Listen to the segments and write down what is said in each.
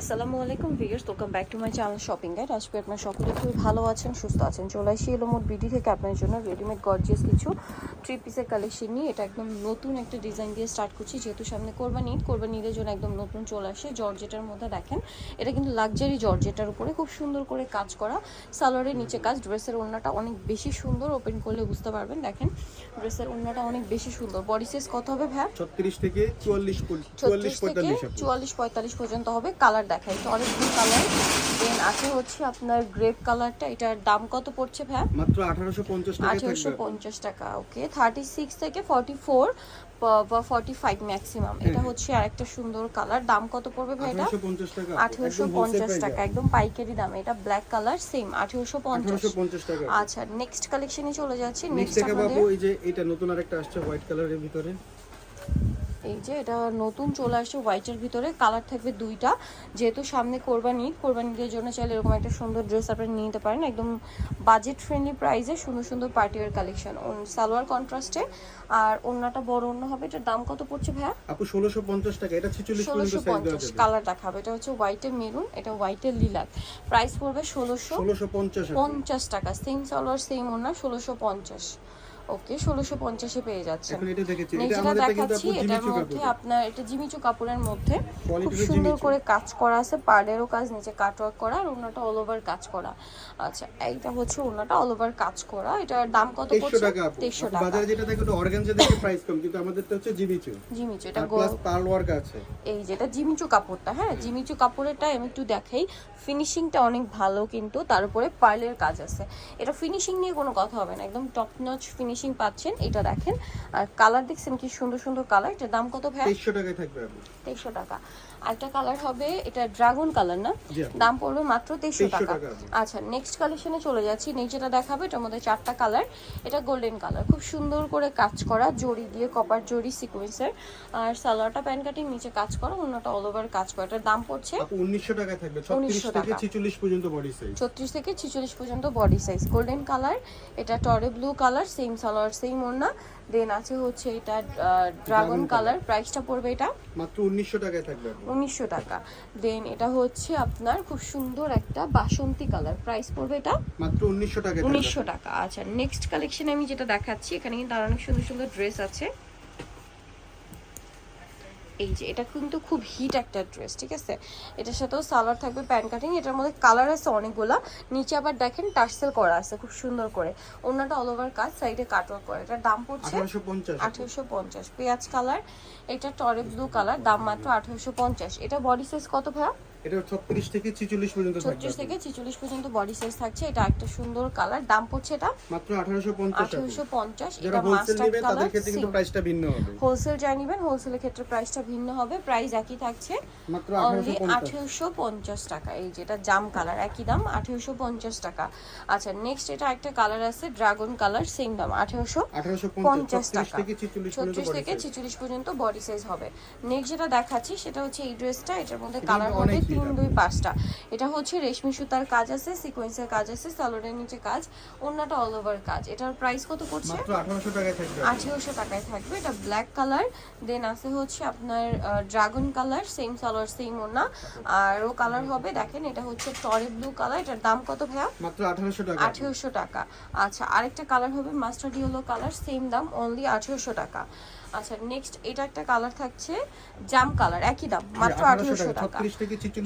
আসসালামু আলাইকুম viewers welcome back to my channel shopping guide আজকে আপনার সকলে খুবই ভালো আছেন সুস্থ আছেন। চলে আসি এলোমোট বিডি থেকে আপনার জন্য রেডিমেড গর্জিয়াস কিছু থ্রি পিসের কালেকশন নিয়ে। এটা একদম নতুন একটা ডিজাইন দিয়ে স্টার্ট করছি যেহেতু সামনে কোরবানি ঈদ কোরবানি ঈদের জন্য একদম নতুন চলে আসে জর্জেটার মধ্যে দেখেন। এটা কিন্তু লাক্সারি জর্জেটার উপরে খুব সুন্দর করে কাজ করা। সালোয়ারের নিচে কাজ ড্রেসের ওড়নাটা অনেক বেশি সুন্দর ওপেন করলে বুঝতে পারবেন দেখেন। ড্রেসের ওড়নাটা অনেক বেশি সুন্দর। বডি সাইজ কত হবে ভ্যা ছত্রিশ থেকে চুয়াল্লিশ চুয়াল্লিশ পঁয়তাল্লিশ পর্যন্ত হবে। কালার দেখাই। তো অনেক ব্লু কালার দেন আছে হচ্ছে আপনার গ্রেপ কালারটা এটার দাম কত পড়ছে ভ্যা মাত্র আঠারোশো পঞ্চাশ টাকা আঠেরোশো থাকবে পঞ্চাশ টাকা ওকে থার্টি সিক্স থেকে ফর্টি ফোর বা ফর্টি ফাইভ ম্যাক্সিমাম এটা। হচ্ছে আরেকটা সুন্দর কালার দাম কত পড়বে ভাই এটা? আঠারোশো পঞ্চাশ টাকা। আঠেরোশো পঞ্চাশ টাকা। একদম পাইকারি দাম। এটা ব্ল্যাক কালার সেম আঠেরোশো পঞ্চাশ। আঠারোশো পঞ্চাশ টাকা। আচ্ছা নেক্সট কালেকশনে চলে যাচ্ছি। নেক্সট নেক্সট আমাদের এই যে এটা নতুন আরেকটা আসছে হোয়াইট কালারের ভিতরে। এই যে এটা নতুন চলে আসছে হোয়াইটের ভিতরে কালার থাকবে দুইটা। যেহেতু সামনে কোরবানি ঈদ, কোরবানি ঈদের জন্য চাইলে এরকম একটা সুন্দর ড্রেস আপনারা নিয়ে নিতে পারেন। একদম বাজেট ফ্রেন্ডলি প্রাইসে সুন্দর সুন্দর পার্টিওয়ার কালেকশন সালোয়ার কন্ট্রাস্টে আর অন্যটা বড় অন্য হবে এটার দাম কত পড়ছে ভাইয়া? আপু ষোলোশো পঞ্চাশ টাকা। এটা ছেচল্লিশ ষোলোশো পঞ্চাশ কালার দেখাবে। এটা হচ্ছে হোয়াইটের মেরুন এটা হোয়াইটের লিলাক প্রাইস পড়বে ষোলোশো ষোলোশো পঞ্চাশ পঞ্চাশ টাকা। সেম সালোয়ার সেম ওনা ষোলোশো পঞ্চাশ। ওকে ষোলোশো পঞ্চাশে পেয়ে যাচ্ছেন। আমাদের কিন্তু দেখাচ্ছি এটার মধ্যে আপনার এটা জিমিচু কাপড়ের মধ্যে খুব সুন্দর করে কাজ করা আছে পার্লেরও কাজ নিচে কাটওয়ার্ক করা আর ওনাটা অল ওভার কাজ করা। আচ্ছা এইটা হচ্ছে ওনাটা অল ওভার কাজ করা। এটার দাম কত পড়ছে? তেইশশো টাকা। বাজারে যেটা থাকে ওটা অর্গানজা দেখে প্রাইস কম কিন্তু আমাদেরটা হচ্ছে জিবিচু জিমিচু এটা প্লাস পার্ল ওয়ার্ক আছে। এই যেটা জিমিচু কাপড়টা হ্যাঁ? জিমিচু কাপড়েরটা আমি একটু দেখাই। ফিনিশিংটা অনেক ভালো কিন্তু তার উপরে পার্লের কাজ আছে। এটা ফিনিশিং নিয়ে কোনো কথা হবে না একদম টপ নচ ফিনিশিং পাচ্ছেন এটা দেখেন। আর কালার দেখছেন কি সুন্দর সুন্দর কালার এটার দাম কত ভাই তেইশশো টাকায় থাকবে তেইশশো টাকা। আরেকটা কালার হবে এটা ড্রাগন কালার না? দাম পড়বে মাত্র তেইশশো টাকা। আচ্ছা নেক্সট কালেকশনে চলে যাচ্ছি। যেটা দেখাবে এটার মধ্যে চারটা কালার এটা গোল্ডেন কালার খুব সুন্দর করে কাজ করা জড়ি দিয়ে কপার জড়ি সিকোয়েন্সের আর সালোয়ারটা প্যান কাটিং নিচে কাজ করা অন্যটা অল ওভার কাজ করা। এটার দাম পড়ছে আপু উনিশশো টাকায় থাকবে। ছত্রিশ থেকে টাকা। ছেচল্লিশ পর্যন্ত বডি সাইজ ছত্রিশ থেকে ছিচল্লিশ পর্যন্ত বডি সাইজ গোল্ডেন কালার এটা টরে blue colour same salwar same ওড়না দেন আছে হচ্ছে এটা ড্রাগন কালার প্রাইসটা পড়বে এটা। মাত্র উনিশশো টাকায় থাকবে আপু উনিশশো টাকা। দেন এটা হচ্ছে আপনার খুব সুন্দর একটা বাসন্তী কালার প্রাইস পড়বে এটা। মাত্র উনিশশো টাকা থাকবে। উনিশশো টাকা। আচ্ছা নেক্সট কালেকশন আমি যেটা দেখাচ্ছি এখানে কিন্তু আরও অনেক সুন্দর সুন্দর ড্রেস আছে। এই যে এটা কিন্তু খুব হিট একটা ড্রেস ঠিক আছে? এটার সাথেও সালোয়ার থাকবে প্যান্ট কাটিং এটার মধ্যে কালার আছে অনেকগুলা। নিচে আবার দেখেন টার্সেল করা আছে খুব সুন্দর করে। অন্যটা অল ওভার কাজ সাইডে কাটওয়ার্ক করে। এটার দাম পড়ছে আঠারোশো পঞ্চাশ। আঠেরোশো পঞ্চাশ। পেঁয়াজ কালার এটা টরে ব্লু কালার দাম মাত্র আঠারোশো পঞ্চাশ। এটা বডি সাইজ কত ভাইয়া? এটা ছত্রিশ থেকে ছেচল্লিশ পর্যন্ত থাকবে ছত্রিশ থেকে ছিচল্লিশ পর্যন্ত বডি সাইজ থাকছে। এটা একটা সুন্দর কালার দাম পড়ছে এটা মাত্র আঠারোশো পঞ্চাশ আঠেরোশো পঞ্চাশ যারা এটা হোলসেল মাস্টার্ড তাদের ক্ষেত্রে কিন্তু প্রাইসটা ভিন্ন হবে। হোলসেল নেবেন হোলসেলের ক্ষেত্রে প্রাইসটা ভিন্ন হবে। প্রাইস একই থাকছে। মাত্র অনলি আঠারোশো পঞ্চাশ। আঠেরোশো পঞ্চাশ টাকা। এই যেটা জাম কালার একই দাম আঠেরোশো পঞ্চাশ টাকা। আচ্ছা নেক্সট এটা একটা কালার আছে ড্রাগন কালার সেম দাম আঠেরোশো আঠারোশো পঞ্চাশ পঞ্চাশ টাকা। থেকে ছত্রিশ থেকে size। ছেচল্লিশ পর্যন্ত বডি সাইজ হবে। নেক্সট যেটা দেখাচ্ছি সেটা হচ্ছে এই ড্রেসটা এটার মধ্যে কালার হবে তিন দুই পাঁচটা। এটা হচ্ছে রেশমি সুতার কাজ আছে সিকোয়েন্সের কাজ আছে সালোয়ারের নিচে কাজ অন্যটা অল ওভার কাজ। এটার প্রাইস কত পড়ছে? মাত্র আঠারোশো টাকায় থাকবে আঠেরোশো টাকায় থাকবে। এটা ব্ল্যাক কালার দেন আছে হচ্ছে আপনার dragon colour same salwar same ওনা আর ও কালার হবে দেখেন এটা হচ্ছে টরে ব্লু কালার এটার দাম কত ভাইয়া? মাত্র আঠারোশো টাকা। আঠেরোশো টাকা। আচ্ছা আরেকটা কালার হবে মাস্টার্ড ইয়েলো কালার সেম দাম অনলি আঠেরোশো টাকা। আচ্ছা নেক্সট এটা একটা কালার থাকছে জাম কালার একই দাম মাত্র আঠেরোশো টাকা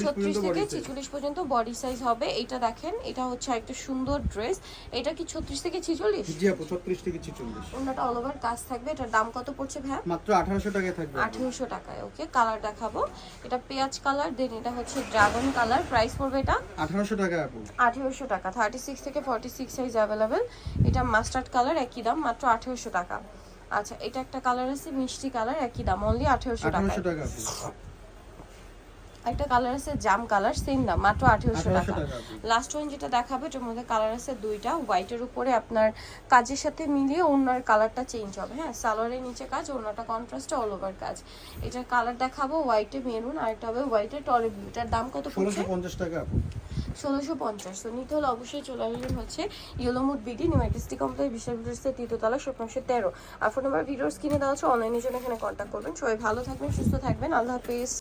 ছত্রিশ থেকে ছেচল্লিশ পর্যন্ত বডি সাইজ হবে এটা দেখেন এটা হচ্ছে একটা সুন্দর ড্রেস এটা কি ছত্রিশ থেকে ছিচল্লিশ? জি আপু ছত্রিশ থেকে ছেচল্লিশ। অন্যটা অল ওভার কাজ থাকবে এটার দাম কত পড়ছে ভাইয়া? মাত্র আঠারোশো টাকায় থাকবে। আঠেরোশো টাকায় ওকে কালার দেখাবো। এটা পেঁয়াজ কালার দেন এটা হচ্ছে ড্রাগন কালার প্রাইস পড়বে এটা? আঠারোশো টাকা আপু। আঠেরোশো টাকা থার্টি সিক্স থেকে ফর্টি সিক্স সাইজ অ্যাভেলেবেল এটা মাস্টার্ড কালার একই দাম মাত্র আঠেরোশো টাকা। আচ্ছা এটা একটা কালার আছে মিষ্টি কালার একই দাম অনলি আঠেরোশো টাকা টাকা একটা কালার আছে জাম কালার সেম দাম মাত্র আঠেরোশো 1800 টাকা। লাস্ট ওয়ান যেটা দেখাবে এটার মধ্যে কালার আছে দুইটা হোয়াইটের উপরে আপনার কাজের সাথে মিলিয়ে অন্যার কালারটা চেঞ্জ হবে হ্যাঁ? সালোয়ারের নিচে কাজ অন্যটা কন্ট্রাস্টে অল ওভার কাজ। এটার কালার দেখাবো হোয়াইটে মেরুন আর একটা হবে হোয়াইটে টরে ব্লু এটার দাম কত পড়ছে? ষোলোশো পঞ্চাশ টাকা। ষোলোশো পঞ্চাশ। তো নিতে হলে অবশ্যই চলে আসবেন হচ্ছে yellow mood BD new artistic complex বিশাল ভিডিওসের তৃতীয়তলা শতাংশ তেরো। আর ফোন নাম্বার ভিডিওস কিনে দেওয়া হচ্ছে অনলাইনের জন্য এখানে কন্ট্যাক্ট করবেন। সবাই ভালো থাকবেন সুস্থ থাকবেন। আল্লাহ হাফেজ।